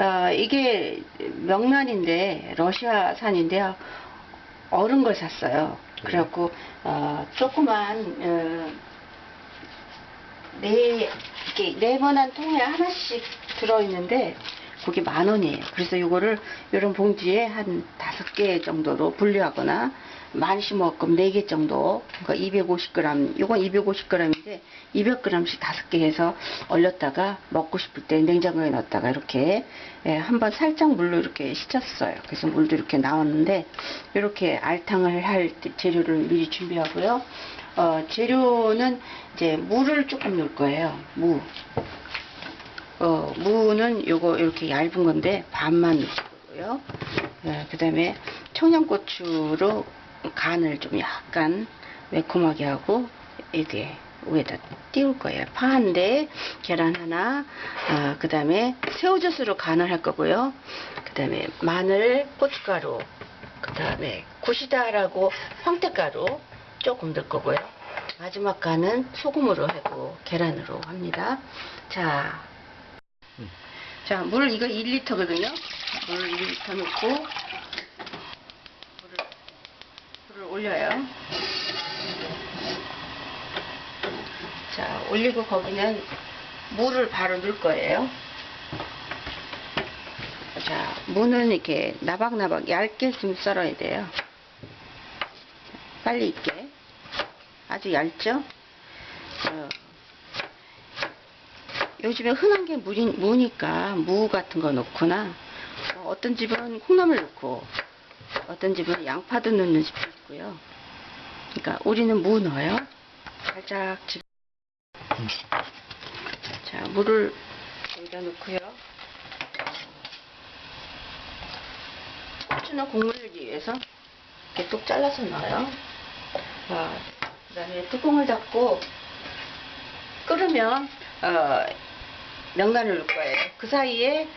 어, 이게 명란인데 러시아산인데요. 얼은 걸 샀어요. 그래갖고 어, 조그만 어, 네 이렇게 네모난 통에 하나씩 들어있는데 그게 만 원이에요. 그래서 이거를 이런 봉지에 한 다섯 개 정도로 분류하거나 많이 심어갖고 네개 정도 그러니까 250g 이건 250g 인데 200g씩 다섯 개 해서 얼렸다가 먹고 싶을 때 냉장고에 넣었다가 이렇게 예, 한번 살짝 물로 이렇게 씻었어요. 그래서 물도 이렇게 나왔는데 이렇게 알탕을 할때 재료를 미리 준비하고요. 어, 재료는 이제 무를 조금 넣을 거예요. 무. 어, 무는 요거 이렇게 얇은 건데 반만 넣고요. 그 다음에 청양고추로 간을 좀 약간 매콤하게 하고 이렇게 위에다 띄울 거예요. 파 한 대, 계란 하나, 그 다음에 새우젓으로 간을 할 거고요. 그 다음에 마늘, 고춧가루, 그 다음에 구시다라고 황태가루 조금 넣을 거고요. 마지막 간은 소금으로 하고 계란으로 합니다. 자, 자, 물 이거 1리터거든요. 물 1리터 넣고 물을, 물을 올려요. 자, 올리고 거기는 물을 바로 넣을 거예요. 자, 무는 이렇게 나박나박 얇게 좀 썰어야 돼요. 빨리 익게. 아주 얇죠? 어, 요즘에 흔한 게 무니, 무니까 무 같은 거 넣거나 어, 떤 집은 콩나물 넣고 어떤 집은 양파도 넣는 집도 있고요. 그러니까 우리는 무 넣어요. 살짝 집. 자 물을 여기다 넣고요. 고추는 국물 내기 위해서 이렇게 뚝 잘라서 넣어요. 자, 그다음에 뚜껑을 닫고 끓으면 어, 명란을 넣을 거예요. 그 사이에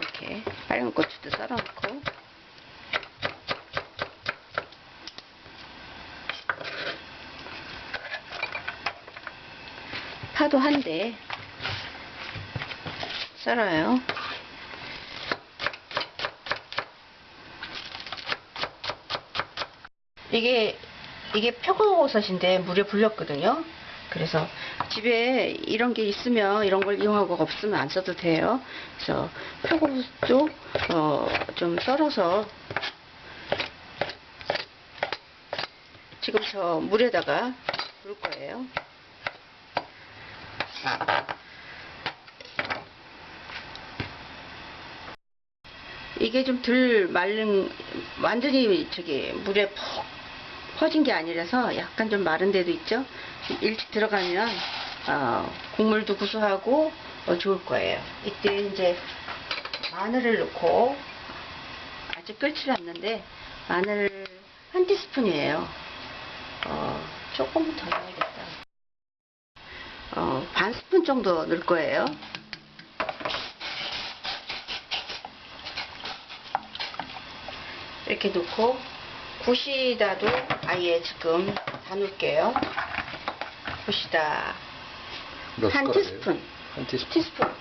이렇게 빨간 고추도 썰어 놓고 파도 한대 썰어요. 이게 이게 표고버섯인데 물에 불렸거든요. 그래서 집에 이런 게 있으면 이런 걸 이용하고 없으면 안 써도 돼요. 그래서 표고버섯도 어, 좀 썰어서 지금 저 물에다가 불 거예요. 이게 좀 덜 마른 완전히 저기 물에 푹 퍼진 게 아니라서 약간 좀 마른 데도 있죠. 일찍 들어가면 어, 국물도 구수하고 어, 좋을 거예요. 이때 이제 마늘을 넣고 아직 끓지 않는데 마늘 한 티스푼이에요. 어, 조금 더 넣어야겠다. 어, 반 스푼 정도 넣을 거예요. 이렇게 넣고 구시다도 아예 지금 다 넣을게요. 구시다 몇 한? 티스푼. 한 티스푼. 티스푼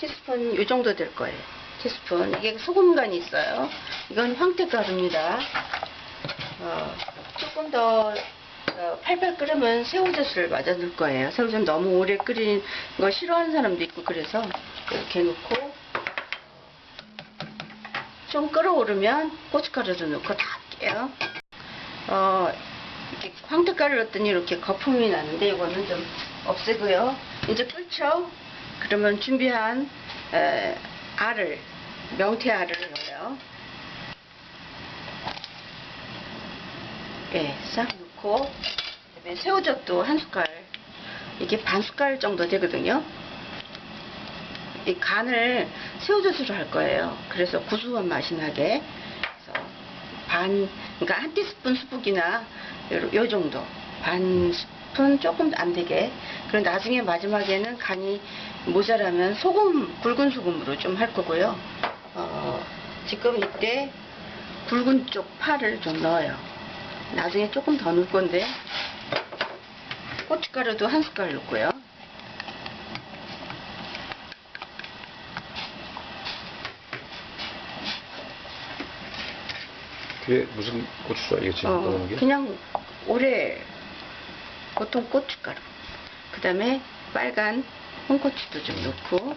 티스푼 이 정도 될 거예요. 티스푼 이게 소금 간이 있어요. 이건 황태가루입니다. 어, 조금 더 어, 팔팔 끓으면 새우젓을 맞아 넣을 거예요. 새우젓 너무 오래 끓이는 거 싫어하는 사람도 있고 그래서 이렇게 넣고 좀 끓어오르면 고춧가루도 넣고 다 할게요. 어, 이렇게 황태가루 넣었더니 이렇게 거품이 나는데 이거는 좀 없애고요. 이제 끓죠? 그러면 준비한 에, 알을, 명태알을 넣어요. 예, 싹 넣고 새우젓도 한 숟갈 이게 반 숟갈 정도 되거든요. 이 간을 새우젓으로 할 거예요. 그래서 구수한 맛이 나게. 반, 그러니까 한 티스푼 수북이나 요, 요 정도. 반 스푼 조금 안 되게. 그리고 나중에 마지막에는 간이 모자라면 소금, 굵은 소금으로 좀 할 거고요. 어, 지금 이때 굵은 쪽 파를 좀 넣어요. 나중에 조금 더 넣을 건데. 고춧가루도 한 숟갈 넣고요. 그게 무슨 고추죠? 이게 지금 어, 넣는 게? 그냥 올해 보통 고춧가루. 그 다음에 빨간 홍고추도 좀 음. 넣고.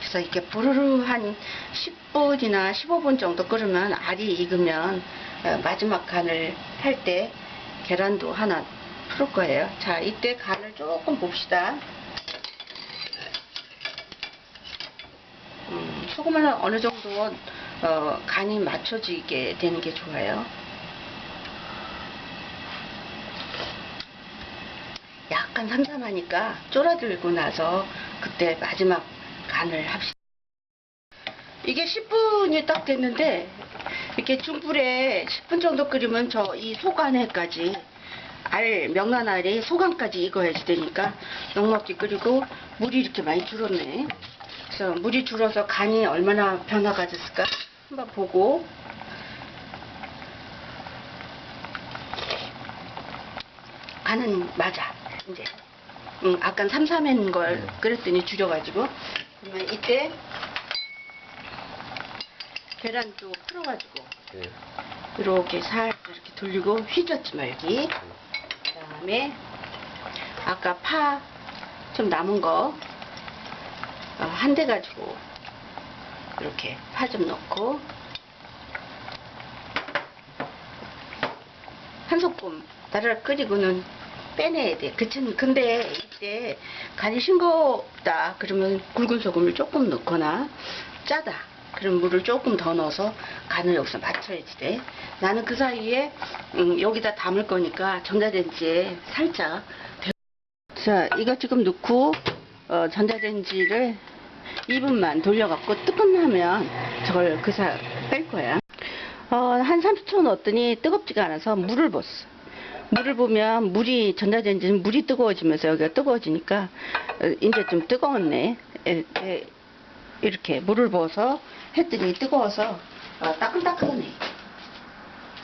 그래서 이렇게 부르르 한 10분이나 15분 정도 끓으면 알이 익으면 마지막 간을 할 때 계란도 하나 풀을 거예요. 자, 이때 간을 조금 봅시다. 음, 소금을 어느 정도 어, 간이 맞춰지게 되는 게 좋아요. 약간 삼삼하니까 쫄아들고 나서 그때 마지막 간을 합시다. 이게 10분이 딱 됐는데 이렇게 중불에 10분 정도 끓이면 저 이 소간에까지 알 명란알이 소간까지 익어야지 되니까 넉넉히 끓이고 물이 이렇게 많이 줄었네. 그래서 물이 줄어서 간이 얼마나 변화가 됐을까 한번 보고 간은 맞아 이제 음, 아까 삼삼한 걸 네. 끓였더니 줄여가지고 그러면 이때 계란도 풀어가지고 예. 이렇게 살짝 이렇게 돌리고 휘젓지 말기 그 다음에 아까 파 좀 남은 거 어, 한대 가지고 이렇게 파 좀 넣고 한 소끔 나를 끓이고는 빼내야 돼. 그치? 근데 이때 간이 싱겁다 그러면 굵은 소금을 조금 넣거나 짜다 그럼 물을 조금 더 넣어서 간을 여기서 맞춰야지 돼. 나는 그 사이에 음, 여기다 담을 거니까 전자레인지에 살짝 데- 자 이거 지금 넣고 어, 전자레인지를 2분만 돌려갖고 뜨끈하면 저걸 그 사 뺄 거야. 어, 한 30초 넣었더니 뜨겁지가 않아서 물을 붓어. 물을 보면 물이 전자레인지는 물이 뜨거워지면서 여기가 뜨거워지니까 어, 이제 좀 뜨거웠네. 이렇게, 이렇게 물을 부어서 했더니 뜨거워서 어, 따끈따끈해.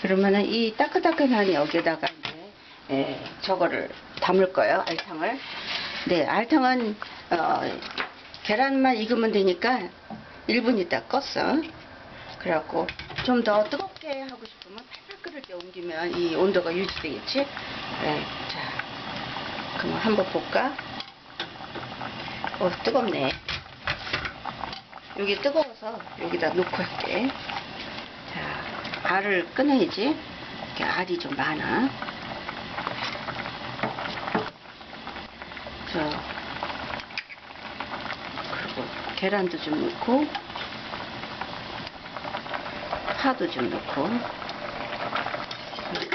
그러면은 이 따끈따끈한 여기에다가 이제 예, 저거를 담을 거예요. 알탕을. 네, 알탕은 어, 계란만 익으면 되니까 1분 있다 껐어. 그래갖고 좀 더 뜨겁게 하고 싶으면 팔팔 끓을 때 옮기면 이 온도가 유지되겠지? 네, 자, 그럼 한번 볼까? 어, 뜨겁네. 여기 뜨거워서 여기다 놓고 할게. 자, 알을 꺼내야지. 이렇게 알이 좀 많아. 자, 그리고 계란도 좀 넣고, 파도 좀 넣고,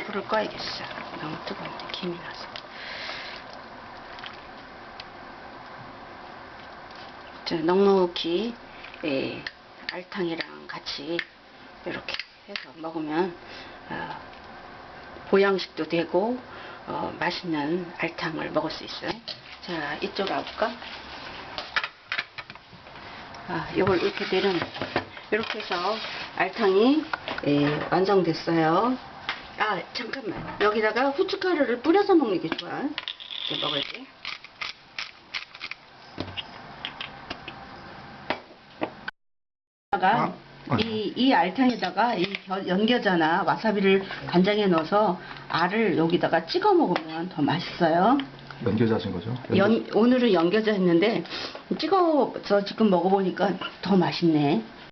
불을 꺼야겠어. 너무 뜨거운데 김이 나서. 자, 넉넉히 예, 알탕이랑 같이 이렇게 해서 먹으면 어, 보양식도 되고 어, 맛있는 알탕을 먹을 수 있어요. 자, 이쪽 와볼까? 아, 이걸 이렇게 내려놓고 이렇게 해서 알탕이 예, 완성됐어요. 아, 잠깐만. 여기다가 후춧가루를 뿌려서 먹는 게 좋아. 이렇게 먹을 때. 다가 아, 이, 이 알탕에다가 이 겨- 연겨자나 와사비를 간장에 넣어서 알을 여기다가 찍어 먹으면 더 맛있어요. 연겨자신 거죠? 연, 오늘은 연겨자 했는데 찍어서 지금 먹어보니까 더 맛있네.